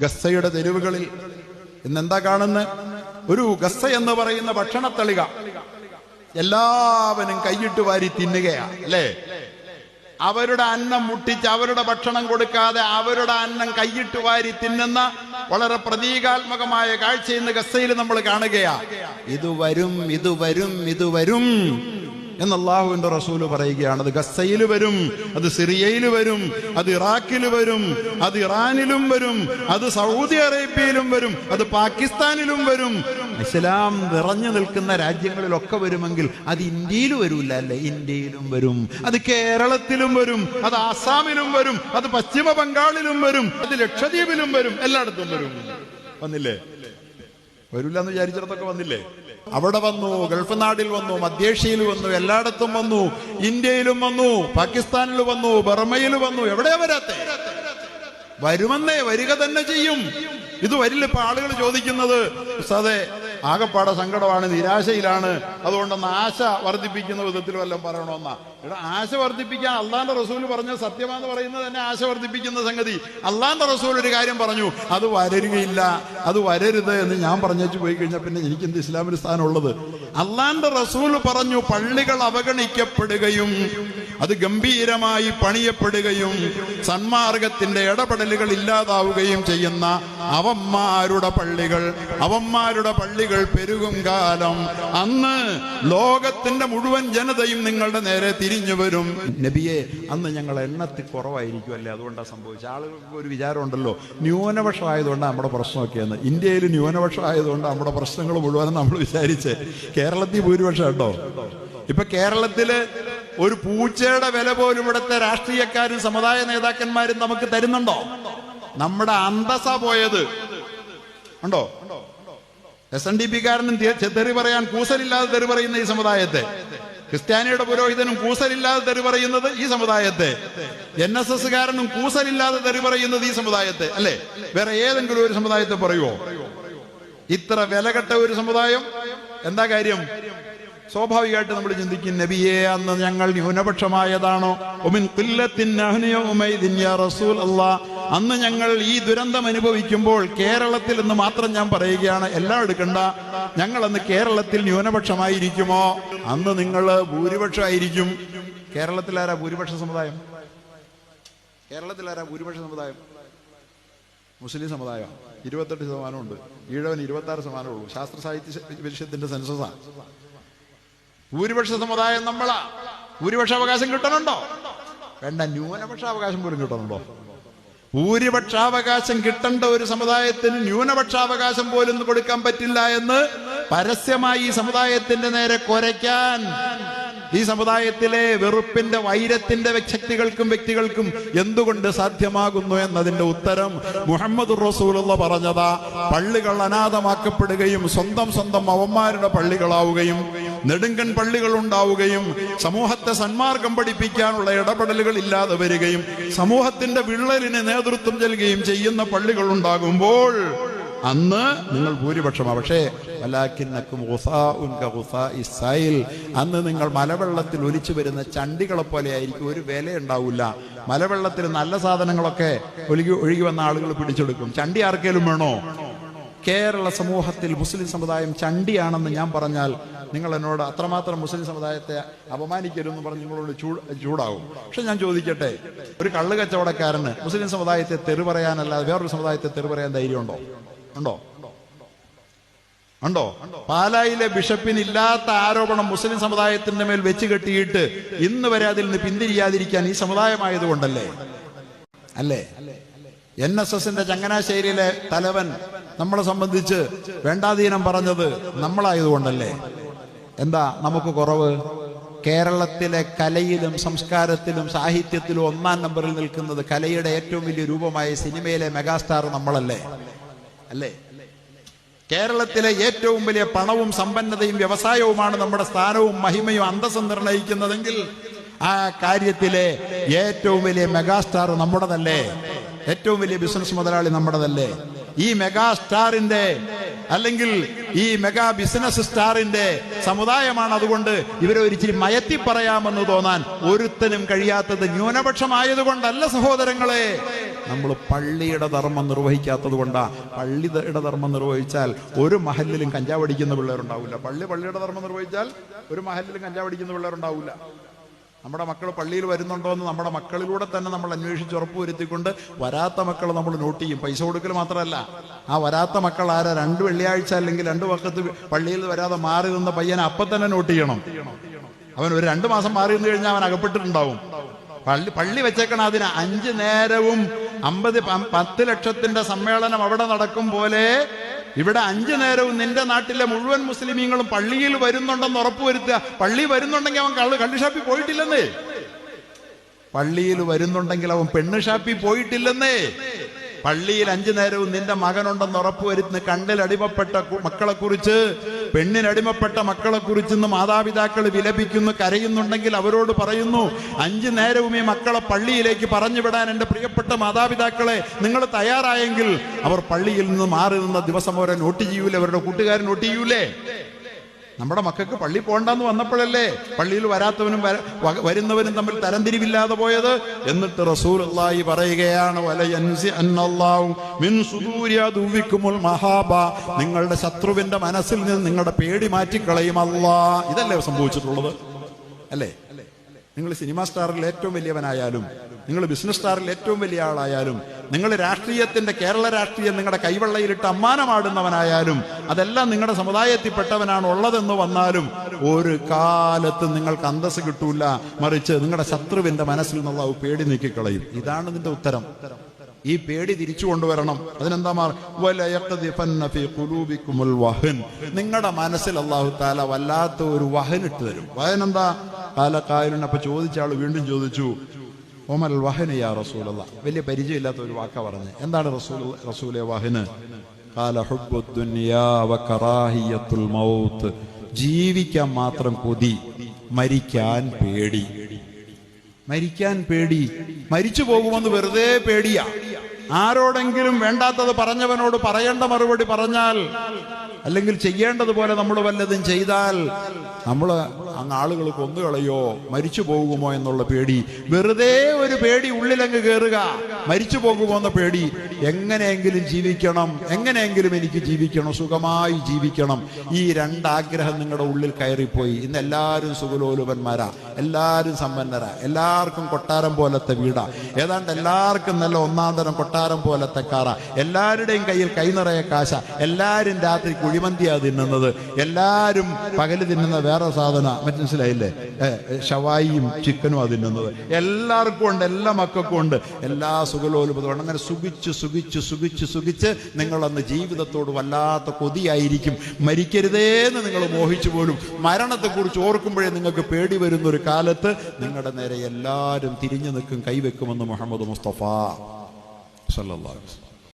ഗസ്സയുടെ തെരുവുകളിൽ. ഇന്നെന്താ കാണുന്നത് ഒരു ഗസ്സ എന്ന് പറയുന്ന ഭക്ഷണത്തളിക എല്ലാവരും കൈയിട്ട് വാരി തിന്നുകയാ അല്ലേ? അവരുടെ അന്നം മുട്ടിച്ച് അവരുടെ ഭക്ഷണം കൊടുക്കാതെ അവരുടെ അന്നം കൈയിട്ട് വാരി തിന്നുന്ന വളരെ പ്രതീകാത്മകമായ കാഴ്ച ഇന്ന് നമ്മൾ കാണുകയാ. ഇത് വരും ഇത് വരും ഇത് വരും. എന്ന് അള്ളാഹുവിന്റെ റസൂൽ പറയുകയാണ്. അത് ഗസയിൽ വരും അത് സിറിയയിൽ വരും അത് ഇറാഖിൽ വരും അത് ഇറാനിലും വരും അത് സൗദി അറേബ്യയിലും വരും അത് പാകിസ്ഥാനിലും വരും. ഇസ്ലാം നിറഞ്ഞു നിൽക്കുന്ന രാജ്യങ്ങളിലൊക്കെ വരുമെങ്കിൽ അത് ഇന്ത്യയിൽ വരൂല അല്ലേ? ഇന്ത്യയിലും വരും അത് കേരളത്തിലും വരും അത് ആസാമിലും വരും അത് പശ്ചിമ ബംഗാളിലും വരും അത് ലക്ഷദ്വീപിലും വരും എല്ലായിടത്തും വരും. വന്നില്ലേ? വരൂല എന്ന് വിചാരിച്ചിടത്തൊക്കെ വന്നില്ലേ? അവിടെ വന്നു ഗൾഫ് നാടിൽ വന്നു മധ്യേഷ്യയിൽ വന്നു എല്ലായിടത്തും വന്നു ഇന്ത്യയിലും വന്നു പാകിസ്ഥാനിൽ വന്നു ബർമയിൽ വന്നു. എവിടെയാ വരാത്തെ? വരുമെന്നേ വരിക തന്നെ ചെയ്യും. ഇത് വരില്ല ഇപ്പൊ ആളുകൾ ചോദിക്കുന്നത് സതെ ആകപ്പാടെ സങ്കടമാണ് നിരാശയിലാണ്. അതുകൊണ്ടൊന്ന് ആശ വർദ്ധിപ്പിക്കുന്ന വിധത്തിൽ വല്ലതും പറയണമെന്നാ ഇവിടെ ആശ വർദ്ധിപ്പിക്കാൻ അള്ളാന്റെ റസൂൽ പറഞ്ഞ സത്യമാന്ന് പറയുന്നത് തന്നെ ആശ വർദ്ധിപ്പിക്കുന്ന സംഗതി. അള്ളാന്റെ റസൂൽ ഒരു കാര്യം പറഞ്ഞു അത് വരരുകയില്ല അത് വരരുത് എന്ന് ഞാൻ പറഞ്ഞു പോയി കഴിഞ്ഞാൽ പിന്നെ എനിക്ക് എന്ത് ഇസ്ലാമിൽ സ്ഥാനമുള്ളത്? അള്ളാന്റെ റസൂൽ പറഞ്ഞു പള്ളികൾ അവഗണിക്കപ്പെടുകയും അത് ഗംഭീരമായി പണിയപ്പെടുകയും സന്മാർഗത്തിന്റെ ഇടപെടലുകൾ ഇല്ലാതാവുകയും ചെയ്യുന്ന അവന്മാരുടെ പള്ളികൾ അവന്മാരുടെ പള്ളികൾ പെരുകും കാലം. അന്ന് ലോകത്തിന്റെ മുഴുവൻ ജനതയും നിങ്ങളുടെ നേരെ തിരിഞ്ഞു വരും. നബിയെ അന്ന് ഞങ്ങൾ എണ്ണത്തിൽ കുറവായിരിക്കും അല്ലേ അതുകൊണ്ടാണ് സംഭവിച്ചത്. ആളുകൾക്ക് ഒരു വിചാരമുണ്ടല്ലോ. ന്യൂനപക്ഷം ആയതുകൊണ്ടാണ് നമ്മുടെ പ്രശ്നമൊക്കെയെന്ന് ഇന്ത്യയിൽ ന്യൂനപക്ഷം ആയതുകൊണ്ട് നമ്മുടെ പ്രശ്നങ്ങൾ മുഴുവനും നമ്മൾ വിചാരിച്ച്. കേരളത്തിൽ ഭൂരിപക്ഷം ഉണ്ടോ? ഇപ്പൊ കേരളത്തിൽ ഒരു പൂച്ചയുടെ വില പോലും ഇവിടുത്തെ രാഷ്ട്രീയക്കാരും സമുദായ നേതാക്കന്മാരും നമുക്ക് തരുന്നുണ്ടോ? നമ്മുടെ അന്തസ പോയത്. ഉണ്ടോ? എസ് എൻ ഡി പി കാരനും തെറി പറയാൻ കൂസലില്ലാതെ തെറി പറയുന്ന ഈ സമുദായത്തെ. ക്രിസ്ത്യാനിയുടെ പുരോഹിതനും കൂസലില്ലാതെ തെറി പറയുന്നത് ഈ സമുദായത്തെ. എൻ എസ് എസ് കാരനും കൂസലില്ലാതെ തെറി പറയുന്നത് ഈ സമുദായത്തെ അല്ലെ? വേറെ ഏതെങ്കിലും ഒരു സമുദായത്തെ പറയുവോ? ഇത്ര വിലകെട്ട ഒരു സമുദായം? എന്താ കാര്യം? സ്വാഭാവികമായിട്ട് നമ്മൾ ചിന്തിക്കും നബിയെ അന്ന് ഞങ്ങൾ ന്യൂനപക്ഷമായതാണോ? ഒമിൻ അന്ന് ഞങ്ങൾ ഈ ദുരന്തം അനുഭവിക്കുമ്പോൾ കേരളത്തിൽ എന്ന് മാത്രം ഞാൻ പറയുകയാണ് എല്ലാം എടുക്കണ്ട. ഞങ്ങൾ അന്ന് കേരളത്തിൽ ന്യൂനപക്ഷമായിരിക്കുമോ? അന്ന് നിങ്ങൾ ഭൂരിപക്ഷമായിരിക്കും. കേരളത്തിൽ ആരാ ഭൂരിപക്ഷ സമുദായം? കേരളത്തിൽ ആരാ ഭൂരിപക്ഷ സമുദായം? മുസ്ലിം സമുദായം. ഇരുപത്തെട്ട് ശതമാനമുണ്ട് ഈഴവൻ ഇരുപത്തി ആറ് ശതമാനമുള്ളൂ ശാസ്ത്ര സാഹിത്യ പരിഷത്തിന്റെ സെൻസസാണ് ഭൂരിപക്ഷ സമുദായം നമ്മളാ. ഭൂരിപക്ഷ അവകാശം കിട്ടണുണ്ടോ? വേണ്ട ന്യൂനപക്ഷ അവകാശം പോലും കിട്ടണുണ്ടോ? ഭൂരിപക്ഷാവകാശം കിട്ടേണ്ട ഒരു സമുദായത്തിന് ന്യൂനപക്ഷാവകാശം പോലും കൊടുക്കാൻ പറ്റില്ല എന്ന് പരസ്യമായി ഈ സമുദായത്തിന്റെ നേരെ കുരയ്ക്കാൻ ഈ സമുദായത്തിലെ വെറുപ്പിന്റെ വൈരത്തിന്റെ ശക്തികൾക്കും വ്യക്തികൾക്കും എന്തുകൊണ്ട് സാധ്യമാകുന്നു എന്നതിന്റെ ഉത്തരം മുഹമ്മദ് റസൂലുള്ള പറഞ്ഞതാ. പള്ളികൾ അനാഥമാക്കപ്പെടുകയും സ്വന്തം സ്വന്തം അവന്മാരുടെ പള്ളികളാവുകയും നെടുങ്കൻ പള്ളികൾ ഉണ്ടാവുകയും സമൂഹത്തെ സന്മാർഗം പഠിപ്പിക്കാനുള്ള ഇടപെടലുകൾ ഇല്ലാതെ വരികയും സമൂഹത്തിന്റെ വിള്ളലിന് നേതൃത്വം നൽകുകയും ചെയ്യുന്ന പള്ളികൾ ഉണ്ടാകുമ്പോൾ അന്ന് നിങ്ങൾ ഭൂരിപക്ഷമാണ് പക്ഷേ അന്ന് നിങ്ങൾ മലവെള്ളത്തിൽ ഒലിച്ചു വരുന്ന ചണ്ടികളെ പോലെ ആയിരിക്കും. ഒരു വില ഉണ്ടാവില്ല മലവെള്ളത്തിൽ നല്ല സാധനങ്ങളൊക്കെ ഒഴുകി ഒഴുകി വന്ന ആളുകൾ പിടിച്ചെടുക്കും. ചണ്ടി ആർക്കേലും വേണോ? കേരള സമൂഹത്തിൽ മുസ്ലിം സമുദായം ചണ്ടിയാണെന്ന് ഞാൻ പറഞ്ഞാൽ നിങ്ങൾ എന്നോട് അത്രമാത്രം മുസ്ലിം സമുദായത്തെ അപമാനിക്കരുതെന്ന് പറഞ്ഞ് നിങ്ങളോട് ചൂട് ചൂടാവും പക്ഷെ ഞാൻ ചോദിക്കട്ടെ ഒരു കള്ള് കച്ചവടക്കാരന് മുസ്ലിം സമുദായത്തെ തെറി പറയാനല്ലാതെ വേറൊരു സമുദായത്തെ തെറി പറയാൻ ധൈര്യമുണ്ടോ? ഉണ്ടോ? ഉണ്ടോ? പാലായിലെ ബിഷപ്പിന് ഇല്ലാത്ത ആരോപണം മുസ്ലിം സമുദായത്തിന്റെ മേൽ വെച്ച് കെട്ടിയിട്ട് ഇന്ന് വരെ അതിൽ നിന്ന് പിന്തിരിയാതിരിക്കാൻ ഈ സമുദായമായതുകൊണ്ടല്ലേ? അല്ലേ? എൻ എസ് എസിന്റെ ചങ്ങനാശ്ശേരിയിലെ തലവൻ നമ്മളെ സംബന്ധിച്ച് വേണ്ടാധീനം പറഞ്ഞത് നമ്മളായതുകൊണ്ടല്ലേ? എന്താ നമുക്ക് കുറവ്? കേരളത്തിലെ കലയിലും സംസ്കാരത്തിലും സാഹിത്യത്തിലും ഒന്നാം നമ്പറിൽ നിൽക്കുന്നത് കലയുടെ ഏറ്റവും വലിയ രൂപമായ സിനിമയിലെ മെഗാസ്റ്റാർ നമ്മളല്ലേ? അല്ലേ? കേരളത്തിലെ ഏറ്റവും വലിയ പണവും സമ്പന്നതയും വ്യവസായവുമാണ് നമ്മുടെ സ്ഥാനവും മഹിമയും അന്തസ്സും നിർണയിക്കുന്നതെങ്കിൽ ആ കാര്യത്തിലെ ഏറ്റവും വലിയ മെഗാസ്റ്റാർ നമ്മുടേതല്ലേ? ഏറ്റവും വലിയ ബിസിനസ് മുതലാളി നമ്മുടേതല്ലേ? ഈ മെഗാസ്റ്റാറിന്റെ അല്ലെങ്കിൽ ഈ മെഗാ ബിസിനസ് സ്റ്റാറിന്റെ സമുദായമാണ് അതുകൊണ്ട് ഇവരെ ഒരിച്ചിരി മയത്തി പറയാമെന്ന് തോന്നാൻ ഒരുത്തനും കഴിയാത്തത് ന്യൂനപക്ഷമായതുകൊണ്ടല്ല സഹോദരങ്ങളെ. നമ്മൾ പള്ളിയുടെ ധർമ്മം നിർവഹിക്കാത്തത് കൊണ്ടാ. പള്ളിയുടെ ധർമ്മം നിർവഹിച്ചാൽ ഒരു മഹലിലും കഞ്ചാവടിക്കുന്ന പിള്ളേരുണ്ടാവില്ല. പള്ളി പള്ളിയുടെ ധർമ്മം നിർവഹിച്ചാൽ ഒരു മഹലിലും കഞ്ചാവടിക്കുന്ന പിള്ളേരുണ്ടാവില്ല. നമ്മുടെ മക്കൾ പള്ളിയിൽ വരുന്നുണ്ടോ എന്ന് നമ്മുടെ മക്കളിലൂടെ തന്നെ നമ്മൾ അന്വേഷിച്ച് ഉറപ്പുവരുത്തിക്കൊണ്ട് വരാത്ത മക്കൾ നമ്മൾ നോട്ട് ചെയ്യും. പൈസ കൊടുക്കൽ മാത്രമല്ല. ആ വരാത്ത മക്കൾ ആരാ? രണ്ട് വെള്ളിയാഴ്ച അല്ലെങ്കിൽ രണ്ട് വക്കത്ത് പള്ളിയിൽ വരാതെ മാറി നിന്ന പയ്യനെ അപ്പം തന്നെ നോട്ട് ചെയ്യണം. അവൻ ഒരു രണ്ട് മാസം മാറി നിന്ന് കഴിഞ്ഞാൽ അവൻ അകപ്പെട്ടിട്ടുണ്ടാവും. പള്ളി പള്ളി വെച്ചേക്കണം അതിന് അഞ്ച് നേരവും അമ്പത് പത്ത് ലക്ഷത്തിന്റെ സമ്മേളനം അവിടെ നടക്കും പോലെ ഇവിടെ അഞ്ചു നേരവും നിന്റെ നാട്ടിലെ മുഴുവൻ മുസ്ലിമീങ്ങളും പള്ളിയിൽ വരുന്നുണ്ടെന്ന് ഉറപ്പുവരുത്തുക. പള്ളി വരുന്നുണ്ടെങ്കിൽ അവൻ കള്ള് കള്ളി ഷാപ്പിൽ പോയിട്ടില്ലെന്നേ. പള്ളിയിൽ വരുന്നുണ്ടെങ്കിൽ അവൻ പെണ്ണ് ഷാപ്പിൽ പോയിട്ടില്ലെന്നേ. പള്ളിയിൽ അഞ്ചു നേരവും നിന്റെ മകനുണ്ടെന്ന് ഉറപ്പുവരുത്തുന്ന കണ്ണിൽ അടിമപ്പെട്ട മക്കളെ കുറിച്ച് പെണ്ണിനടിമപ്പെട്ട മക്കളെ കുറിച്ചെന്ന് മാതാപിതാക്കൾ വിലപിക്കുന്നു കരയുന്നുണ്ടെങ്കിൽ അവരോട് പറയുന്നു അഞ്ചു നേരവും ഈ മക്കളെ പള്ളിയിലേക്ക് പറഞ്ഞു വിടാൻ എന്റെ പ്രിയപ്പെട്ട മാതാപിതാക്കളെ നിങ്ങൾ തയ്യാറായെങ്കിൽ അവർ പള്ളിയിൽ നിന്ന് മാറി നിന്ന ദിവസം അവരെ നോട്ട് ചെയ്യൂലേ അവരുടെ കൂട്ടുകാരൻ നോട്ട് ചെയ്യൂലേ? നമ്മുടെ മക്കൾക്ക് പള്ളി പോകണ്ടെന്ന് വന്നപ്പോഴല്ലേ പള്ളിയിൽ വരാത്തവനും വരുന്നവനും തമ്മിൽ തരംതിരിവില്ലാതെ പോയത്? എന്നിട്ട് റസൂൽ അള്ളാഹി പറയുകയാണ് നിങ്ങളുടെ ശത്രുവിന്റെ മനസ്സിൽ നിന്ന് നിങ്ങളുടെ പേടി മാറ്റിക്കളയും അല്ലാ ഇതല്ലേ സംഭവിച്ചിട്ടുള്ളത്? അല്ലേ? നിങ്ങൾ സിനിമാ സ്റ്റാറിൽ ഏറ്റവും വലിയവനായാലും നിങ്ങൾ ബിസിനസ് സ്റ്റാറിൽ ഏറ്റവും വലിയ ആളായാലും നിങ്ങൾ രാഷ്ട്രീയത്തിന്റെ കേരള രാഷ്ട്രീയം നിങ്ങളുടെ കൈവെള്ളയിലിട്ട് അമ്മാനമാടുന്നവനായാലും അതെല്ലാം നിങ്ങളുടെ സമുദായത്തിൽപ്പെട്ടവനാണ് ഉള്ളതെന്ന് വന്നാലും ഒരു കാലത്ത് നിങ്ങൾക്ക് അന്തസ് കിട്ടൂല. മറിച്ച് നിങ്ങളുടെ ശത്രുവിന്റെ മനസ്സിൽ നിന്നുള്ള പേടി നീക്കിക്കളയും. ഇതാണ് ഇതിന്റെ ഉത്തരം. ഈ പേടി തിരിച്ചു കൊണ്ടുവരണം. അതിനെന്താ വഹൻ. നിങ്ങളുടെ മനസ്സിൽ അള്ളാഹു താല വല്ലാത്ത ഒരു വഹൻ ഇട്ട് തരും. വഹൻ എന്താ? കാലക്കായലിന് അപ്പൊ ചോദിച്ച ആൾ വീണ്ടും ചോദിച്ചു ഒമൽ വഹനയാ റസൂലല്ല വലിയ പരിചയമില്ലാത്ത ഒരു വാക്ക പറഞ്ഞു എന്താണ് റസൂൽ റസൂലെ വഹന്? മൗത്ത്. ജീവിക്കാൻ മാത്രം കൊതി മരിക്കാൻ പേടി. മരിക്കാൻ പേടി. മരിച്ചു പോകുമെന്ന് വെറുതെ പേടിയാ. ആരോടെങ്കിലും വേണ്ടാത്തത് പറഞ്ഞവനോട് പറയേണ്ട മറുപടി പറഞ്ഞാൽ അല്ലെങ്കിൽ ചെയ്യേണ്ടതുപോലെ നമ്മൾ വല്ലതും ചെയ്താൽ നമ്മൾ അങ്ങ് ആളുകൾ കൊന്നുകളയോ മരിച്ചു പോകുമോ എന്നുള്ള പേടി. വെറുതെ ഒരു പേടി ഉള്ളിലങ്ങ് കയറുക മരിച്ചു പോകുമോ എന്ന പേടി. എങ്ങനെയെങ്കിലും ജീവിക്കണം എങ്ങനെയെങ്കിലും എനിക്ക് ജീവിക്കണം സുഖമായി ജീവിക്കണം. ഈ രണ്ടാഗ്രഹം നിങ്ങളുടെ ഉള്ളിൽ കയറിപ്പോയി. ഇന്ന് എല്ലാവരും സുഖലോലുപന്മാരാ. എല്ലാവരും സമ്പന്നരാ. എല്ലാവർക്കും കൊട്ടാരം പോലത്തെ വീടാ. ഏതാണ്ട് എല്ലാവർക്കും നല്ല ഒന്നാം തരം കൊട്ടാരം പോലത്തെ കാറ. എല്ലാവരുടെയും കയ്യിൽ കൈ നിറയെ കാശ. എല്ലാവരും രാത്രി കുഴിമന്തിയാ തിന്നുന്നത്. എല്ലാവരും പകൽ തിന്നുന്ന വേറെ സാധന. മനസ്സിലായില്ലേ? ഷവായിയും ചിക്കനും അത് തിന്നുന്നത് എല്ലാവർക്കും ഉണ്ട് എല്ലാ മക്കൾക്കും ഉണ്ട്. എല്ലാ സുഖലോലുപതവും അങ്ങനെ സുഖിച്ച് സുഖിച്ച് സുഖിച്ച് സുഖിച്ച് നിങ്ങളന്ന് ജീവിതത്തോട് വല്ലാത്ത കൊതിയായിരിക്കും. മരിക്കരുതേന്ന് നിങ്ങൾ മോഹിച്ചു പോലും മരണത്തെക്കുറിച്ച് ഓർക്കുമ്പോഴേ നിങ്ങൾക്ക് പേടി വരുന്ന ഒരു കാലത്ത് നിങ്ങളുടെ നേരെ എല്ലാവരും തിരിഞ്ഞു നിൽക്കും കൈവെക്കുമെന്ന് മുഹമ്മദ് മുസ്തഫ. സല്ലല്ലാഹു അലൈഹി